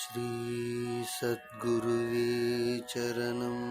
श्रीसद्गुरुवे चरणम्